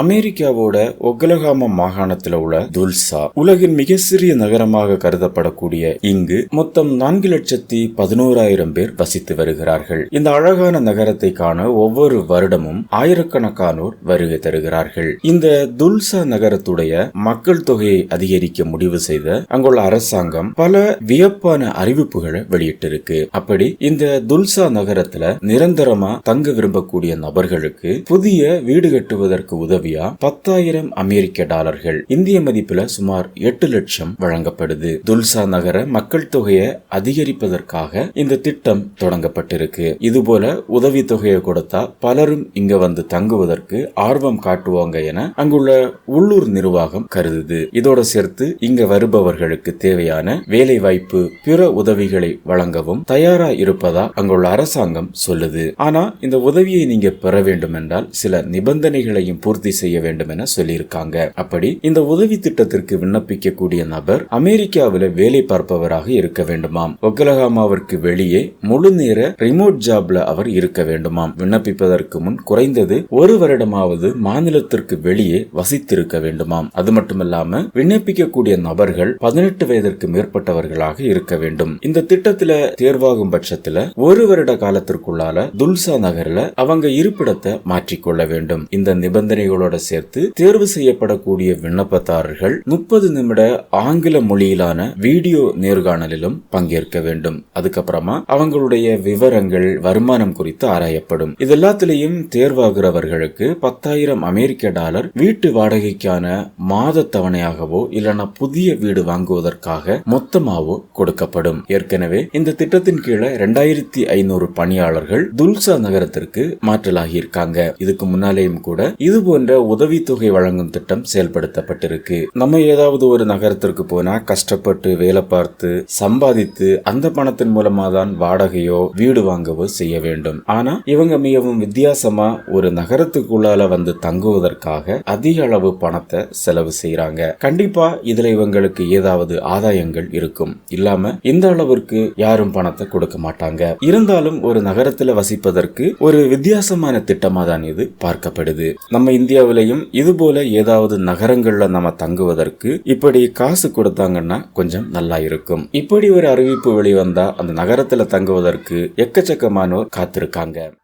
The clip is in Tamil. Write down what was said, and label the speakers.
Speaker 1: அமெரிக்காவோட ஒக்லஹாமா மாகாணத்துல உள்ள துல்சா உலகின் மிக சிறிய நகரமாக கருதப்படக்கூடிய இங்கு மொத்தம் நான்கு லட்சத்தி பதினோராயிரம் பேர் வசித்து வருகிறார்கள். இந்த அழகான நகரத்தை காண ஒவ்வொரு வருடமும் ஆயிரக்கணக்கானோர் வருகை தருகிறார்கள். இந்த துல்சா நகரத்துடைய மக்கள் தொகையை அதிகரிக்க முடிவு செய்த அங்குள்ள அரசாங்கம் பல வியப்பான அறிவிப்புகளை வெளியிட்டிருக்கு. அப்படி இந்த துல்சா நகரத்துல நிரந்தரமா தங்க விரும்பக்கூடிய நபர்களுக்கு புதிய வீடு கட்டுவதற்கு உதவியா? பத்தாயிரம் அமெரிக்க டாலர்கள். இந்திய மதிப்புல சுமார் எட்டு லட்சம் வழங்கப்படுது. துல்சா நகர மக்கள் தொகையை அதிகரிப்பதற்காக இந்த திட்டம் தொடங்கப்பட்டிருக்கு. இதுபோல உதவி தொகையை கொடுத்தா பலரும் இங்க வந்து தங்குவதற்கு ஆர்வம் காட்டுவாங்க என அங்குள்ள உள்ளூர் நிர்வாகம் கருதுது. இதோட சேர்த்து இங்க வருபவர்களுக்கு தேவையான வேலை வாய்ப்பு பிற உதவிகளை வழங்கவும் தயாரா இருப்பதா அங்குள்ள அரசாங்கம் சொல்லுது. ஆனா இந்த உதவியை நீங்க பெற வேண்டும் என்றால் சில நிபந்தனைகளையும் பூர்த்தி செய்ய வேண்டும் என சொல்லியிருக்காங்க. அப்படி இந்த உதவி திட்டத்திற்கு விண்ணப்பிக்கக்கூடிய நபர் அமெரிக்காவில் வேலை பார்ப்பவராக இருக்க வேண்டுமாம். ஒக்கலகாமாவிற்கு வெளியே முழு நேர ரிமோட் ஜாப்ல அவர் இருக்க வேண்டுமாம். விண்ணப்பிப்பதற்கு முன் குறைந்தது ஒரு வருடமாவது மாநிலத்திற்கு வெளியே வசித்திருக்க வேண்டுமாம். அது மட்டுமல்லாம விண்ணப்பிக்கக்கூடிய நபர்கள் பதினெட்டு வயதிற்கு மேற்பட்டவர்களாக இருக்க வேண்டும். இந்த திட்டத்துல தேர்வாகும் பட்சத்துல ஒரு வருட காலத்திற்குள்ளால துல்சா நகர்ல அவங்க இருப்பிடத்தை மாற்றிக்கொள்ள வேண்டும். இந்த நிபந்தனைகளோட சேர்த்து தேர்வு செய்யப்படக்கூடிய விண்ணப்பதாரர்கள் முப்பது நிமிட ஆங்கில மொழியிலான வீடியோ நேர்காணலிலும் பங்கேற்க வேண்டும். அதுக்கப்புறமா அவங்களுடைய விவரங்கள் வருமானம் குறித்து ஆராயப்படும். இது எல்லாத்திலையும் தேர்வாகிறவர்களுக்கு பத்தாயிரம் அமெரிக்க டாலர் வீட்டு வாடகைக்கான மாத தவணையாகவோ இல்லைன்னா புதிய வீடு வாங்குவதற்காக மொத்தமாவோ கொடுக்கப்படும். ஏற்கனவே இந்த திட்டத்தின் கீழே ரெண்டாயிரத்தி ஐநூறு பணியாளர்கள் துல்சா நகரத்திற்கு மாற்றலாகி இருக்காங்க இதுக்கு முன்னாலேயும் கூட இது போன்ற உதவித்தொகை வழங்கும் திட்டம் செயல்படுத்தப்பட்டிருக்கு. நம்ம ஏதாவது ஒரு நகரத்திற்கு போனா கஷ்டப்பட்டு வேலை பார்த்து சம்பாதித்து அந்த பணத்தின் மூலமா தான் வாடகையோ வீடு வாங்கவோ செய்ய வேண்டும். ஆனா இவங்க மிகவும் வித்தியாசமா ஒரு நகரத்துக்குள்ளால வந்து தங்குவதற்காக அதிக அளவு பணத்தை செலவு செய்யறாங்க கண்டிப்பா இதுல இவங்களுக்கு ஏதாவது ஆதாயங்கள் இருக்கும். இல்லாம இந்த அளவிற்கு யாரும் பணத்தை கொடுக்க மாட்டாங்க. இருந்தாலும் ஒரு நகரத்துல வசிப்பதற்கு ஒரு வித்தியாசமான திட்டமா தான் இது பார்க்கப்படுது. நம்ம இந்தியா இந்தியாவிலையும் இது போல ஏதாவது நகரங்கள்ல நம்ம தங்குவதற்கு இப்படி காசு கொடுத்தாங்கன்னா கொஞ்சம் நல்லா இருக்கும். இப்படி ஒரு அறிவிப்பு வெளிவந்தா அந்த நகரத்துல தங்குவதற்கு எக்கச்சக்கமானோர் காத்திருக்காங்க.